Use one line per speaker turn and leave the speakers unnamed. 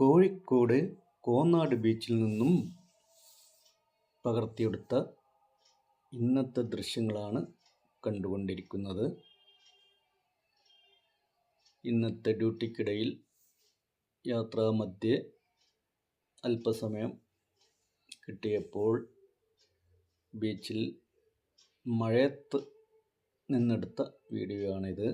കോഴിക്കോട് കോന്നാട് ബീച്ചിൽ നിന്നും പകർത്തിയെടുത്ത ഇന്നത്തെ ദൃശ്യങ്ങളാണ് കണ്ടുകൊണ്ടിരിക്കുന്നത്. ഇന്നത്തെ ഡ്യൂട്ടിക്കിടയിൽ യാത്രാമധ്യേ അല്പസമയം കിട്ടിയപ്പോൾ ബീച്ചിൽ മഴയത്ത് നിന്നെടുത്ത വീഡിയോ ആണിത്